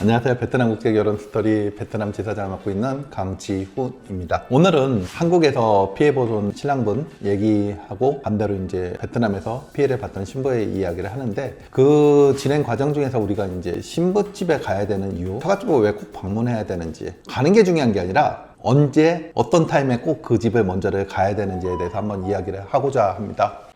안녕하세요. 베트남 국제 결혼 스토리 베트남 지사장을 맡고 있는 강지훈입니다. 오늘은 한국에서 피해 보던 신랑분 얘기하고 반대로 이제 베트남에서 피해를 봤던 신부의 이야기를 하는데 그 진행 과정 중에서 우리가 이제 신부집에 가야 되는 이유, 처갓집을 왜 꼭 방문해야 되는지 가는 게 중요한 게 아니라 언제 어떤 타임에 꼭 그 집을 먼저를 가야 되는지에 대해서 한번 이야기를 하고자 합니다.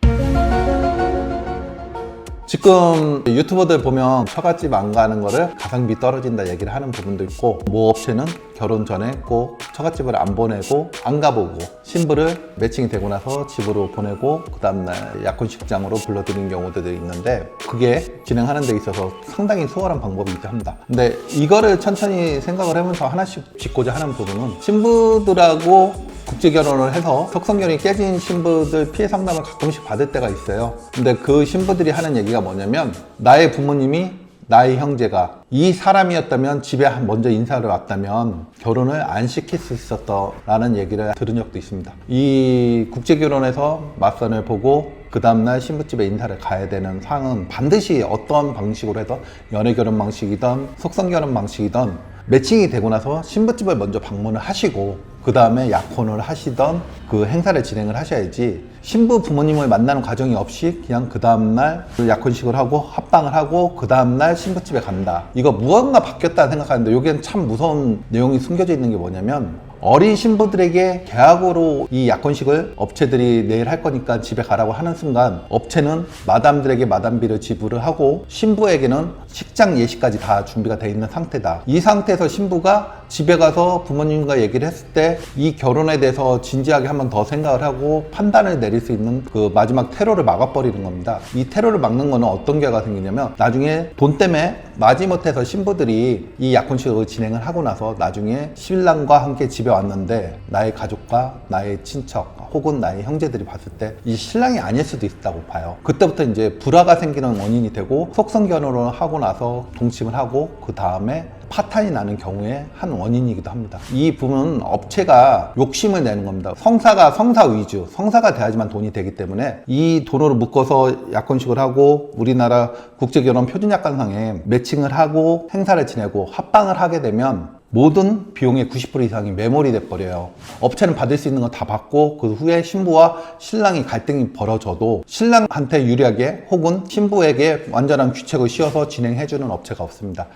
지금 유튜버들 보면 처갓집 안 가는 거를 가성비 떨어진다 얘기를 하는 부분도 있고 모 업체는 결혼 전에 꼭 처갓집을 안 보내고 안 가보고 신부를 매칭이 되고 나서 집으로 보내고 그 다음날 약혼식장으로 불러드리는 경우들이 있는데 그게 진행하는 데 있어서 상당히 수월한 방법이기도 합니다. 근데 이거를 천천히 생각을 하면서 하나씩 짚고자 하는 부분은 신부들하고 국제 결혼을 해서 석성결이 깨진 신부들 피해 상담을 가끔씩 받을 때가 있어요. 근데 그 신부들이 하는 얘기가 뭐냐면 나의 부모님이 나의 형제가 이 사람이었다면 집에 먼저 인사를 왔다면 결혼을 안 시킬 수 있었다라는 얘기를 들은 적도 있습니다. 이 국제 결혼에서 맞선을 보고 그 다음날 신부집에 인사를 가야 되는 상은 반드시 어떤 방식으로 해서 연애 결혼 방식이든 속성 결혼 방식이든 매칭이 되고 나서 신부집을 먼저 방문을 하시고 그 다음에 약혼을 하시던 그 행사를 진행을 하셔야지 신부 부모님을 만나는 과정이 없이 그냥 그 다음날 그 약혼식을 하고 합방을 하고 그 다음날 신부집에 간다. 이거 무언가 바뀌었다 생각하는데 여기엔 참 무서운 내용이 숨겨져 있는 게 뭐냐면 어린 신부들에게 계약으로 이 약혼식을 업체들이 내일 할 거니까 집에 가라고 하는 순간 업체는 마담들에게 마담비를 지불을 하고 신부에게는 식장 예식까지 다 준비가 돼 있는 상태다. 이 상태에서 신부가 집에 가서 부모님과 얘기를 했을 때 이 결혼에 대해서 진지하게 한번 더 생각을 하고 판단을 내릴 수 있는 그 마지막 테러를 막아버리는 겁니다. 이 테러를 막는 거는 어떤 결과가 생기냐면 나중에 돈 때문에 마지못해서 신부들이 이 약혼식을 진행을 하고 나서 나중에 신랑과 함께 집에 왔는데 나의 가족과 나의 친척 혹은 나의 형제들이 봤을 때 이 신랑이 아닐 수도 있다고 봐요. 그때부터 이제 불화가 생기는 원인이 되고 속성 결혼을 하고 나서 동침을 하고 그 다음에 파탄이 나는 경우에 한 원인이기도 합니다. 이 부분은 업체가 욕심을 내는 겁니다. 성사가 성사 위주, 성사가 돼야지만 돈이 되기 때문에 이 돈으로 묶어서 약혼식을 하고 우리나라 국제결혼 표준약관상에 매칭을 하고 행사를 지내고 합방을 하게 되면 모든 비용의 90% 이상이 메모리 돼 버려요. 업체는 받을 수 있는 거다 받고 그 후에 신부와 신랑이 갈등이 벌어져도 신랑한테 유리하게 혹은 신부에게 완전한 규칙을 씌워서 진행해 주는 업체가 없습니다.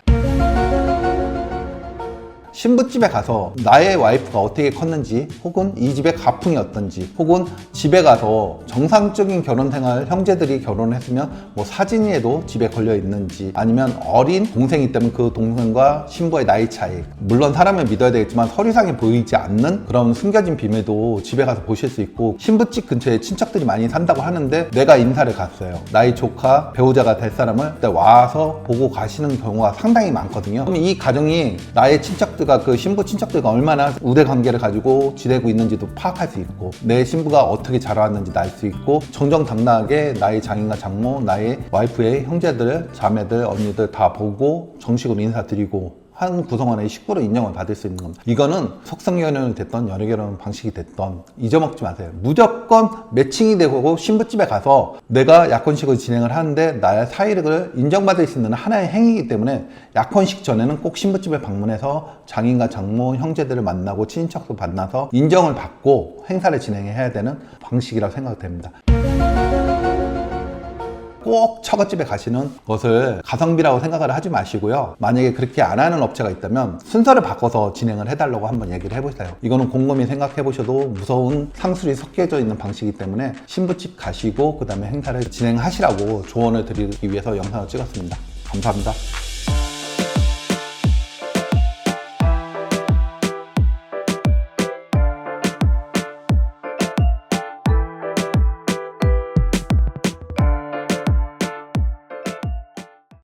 신부집에 가서 나의 와이프가 어떻게 컸는지 혹은 이 집의 가풍이 어떤지 혹은 집에 가서 정상적인 결혼 생활 형제들이 결혼했으면 뭐 사진에도 집에 걸려 있는지 아니면 어린 동생이 있다면 그 동생과 신부의 나이 차이. 물론 사람을 믿어야 되겠지만 서류상에 보이지 않는 그런 숨겨진 비밀도 집에 가서 보실 수 있고 신부집 근처에 친척들이 많이 산다고 하는데 내가 인사를 갔어요. 나의 조카 배우자가 될 사람을 그때 와서 보고 가시는 경우가 상당히 많거든요. 그럼 이 가정이 나의 친척들 친척들과 그 신부 친척들과 얼마나 우대 관계를 가지고 지내고 있는지도 파악할 수 있고 내 신부가 어떻게 자라왔는지 알수 있고 정정당당하게 나의 장인과 장모, 나의 와이프의 형제들, 자매들, 언니들 다 보고 정식으로 인사드리고 한 구성원의 식구로 인정을 받을 수 있는 겁니다. 이거는 속성결혼이 됐던 연애결혼 방식이 됐던 잊어먹지 마세요. 무조건 매칭이 되고 신부집에 가서 내가 약혼식을 진행을 하는데 나의 사이를 인정받을 수 있는 하나의 행위이기 때문에 약혼식 전에는 꼭 신부집에 방문해서 장인과 장모, 형제들을 만나고 친인척도 만나서 인정을 받고 행사를 진행해야 되는 방식이라고 생각됩니다. 꼭 처갓집에 가시는 것을 가성비라고 생각을 하지 마시고요. 만약에 그렇게 안 하는 업체가 있다면 순서를 바꿔서 진행을 해달라고 한번 얘기를 해보세요. 이거는 곰곰이 생각해 보셔도 무서운 상술이 섞여져 있는 방식이기 때문에 신부집 가시고 그 다음에 행사를 진행하시라고 조언을 드리기 위해서 영상을 찍었습니다. 감사합니다.